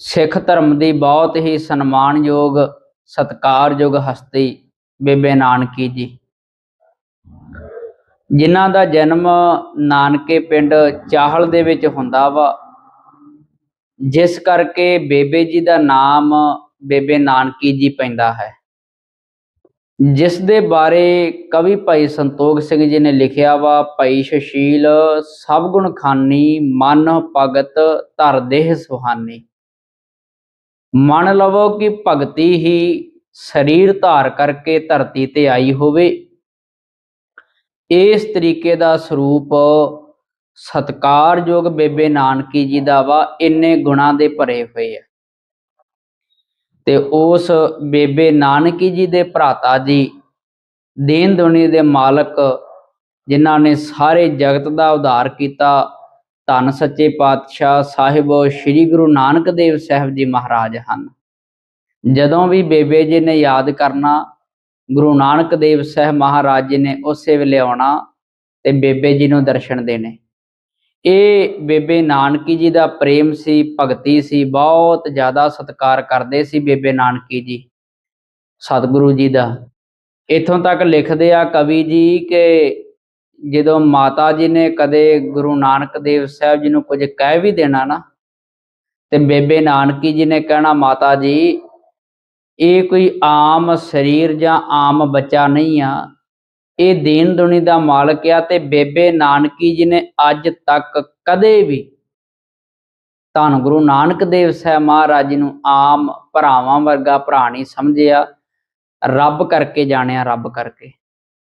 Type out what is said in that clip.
ਸਿੱਖ ਧਰਮ ਦੀ ਬਹੁਤ ਹੀ ਸਨਮਾਨਯੋਗ ਸਤਿਕਾਰਯੋਗ ਹਸਤੀ ਬੇਬੇ ਨਾਨਕੀ ਜੀ। ਜਿਨ੍ਹਾਂ ਦਾ ਜਨਮ ਨਾਨਕੇ ਪਿੰਡ ਚਾਹਲ ਦੇ ਵਿੱਚ ਹੁੰਦਾ ਵਾ। ਜਿਸ ਕਰਕੇ ਬੇਬੇ ਜੀ ਦਾ ਨਾਮ ਬੇਬੇ ਨਾਨਕੀ ਜੀ ਪੈਂਦਾ ਹੈ। ਜਿਸ ਦੇ ਬਾਰੇ ਕਵੀ ਭਾਈ ਸੰਤੋਖ ਸਿੰਘ ਜੀ ਨੇ ਲਿਖਿਆ ਵਾ, ਭਾਈ ਸ਼ਸ਼ੀਲ, ਸਭ ਗੁਣ ਖਾਨੀ, ਮਨ ਭਗਤ, ਧਰ ਦੇਹ ਸੁਹਾਨੀ। ਮੰਨ ਲਵੋ ਕਿ ਭਗਤੀ ਹੀ ਸਰੀਰ ਧਾਰ ਕਰਕੇ ਧਰਤੀ ਤੇ ਆਈ ਹੋਵੇ। ਇਸ ਤਰੀਕੇ ਦਾ ਸਰੂਪ ਸਤਕਾਰਯੋਗ ਬੇਬੇ ਨਾਨਕੀ ਜੀ ਦਾ ਵਾ, ਇੰਨੇ ਗੁਣਾਂ ਦੇ ਭਰੇ ਹੋਏ ਆ। ਤੇ ਉਸ ਬੇਬੇ ਨਾਨਕੀ ਜੀ ਦੇ ਭਰਾਤਾ ਜੀ ਦੇਨ ਦੁਨੀ ਦੇ ਮਾਲਕ, ਜਿਨ੍ਹਾਂ ਨੇ ਸਾਰੇ ਜਗਤ ਦਾ ਉਧਾਰ ਕੀਤਾ ਧੰਨ ਸੱਚੇ ਪਾਤਸ਼ਾਹ ਸਾਹਿਬ ਸ੍ਰੀ ਗੁਰੂ ਨਾਨਕ ਦੇਵ ਸਾਹਿਬ ਜੀ ਮਹਾਰਾਜ ਹਨ। ਜਦੋਂ ਵੀ ਬੇਬੇ ਜੀ ਨੇ ਯਾਦ ਕਰਨਾ, ਗੁਰੂ ਨਾਨਕ ਦੇਵ ਸਾਹਿਬ ਮਹਾਰਾਜ ਜੀ ਨੇ ਉਸੇ ਵੇਲੇ ਆਉਣਾ ਤੇ ਬੇਬੇ ਜੀ ਨੂੰ ਦਰਸ਼ਨ ਦੇਣੇ। ਇਹ ਬੇਬੇ ਨਾਨਕੀ ਜੀ ਦਾ ਪ੍ਰੇਮ ਸੀ, ਭਗਤੀ ਸੀ, ਬਹੁਤ ਜ਼ਿਆਦਾ ਸਤਿਕਾਰ ਕਰਦੇ ਸੀ ਬੇਬੇ ਨਾਨਕੀ ਜੀ, ਸਤਿਗੁਰੂ ਜੀ ਦਾ। ਇਥੋਂ ਤੱਕ ਲਿਖਦੇ ਆ ਕਵੀ ਜੀ ਕਿ ਜਦੋਂ ਮਾਤਾ ਜੀ ਨੇ ਕਦੇ ਗੁਰੂ ਨਾਨਕ ਦੇਵ ਸਾਹਿਬ ਜੀ ਨੂੰ ਕੁਝ ਕਹਿ ਵੀ ਦੇਣਾ ਨਾ, ਤੇ ਬੇਬੇ ਨਾਨਕੀ ਜੀ ਨੇ ਕਹਿਣਾ, ਮਾਤਾ ਜੀ, ਇਹ ਕੋਈ ਆਮ ਸਰੀਰ ਜਾਂ ਆਮ ਬੱਚਾ ਨਹੀਂ ਆ। ਇਹ ਦੀਨ ਦੁਨੀ ਦਾ ਮਾਲਕ ਆ ਤੇ ਬੇਬੇ ਨਾਨਕੀ ਜੀ ਨੇ ਅੱਜ ਤੱਕ ਕਦੇ ਵੀ ਧੰਨ ਗੁਰੂ ਨਾਨਕ ਦੇਵ ਸਾਹਿਬ ਮਹਾਰਾਜ ਜੀ ਨੂੰ ਆਮ ਭਰਾਵਾਂ ਵਰਗਾ ਭਰਾ ਨਹੀਂ ਸਮਝਿਆ। ਰੱਬ ਕਰਕੇ ਜਾਣਿਆ, ਰੱਬ ਕਰਕੇ।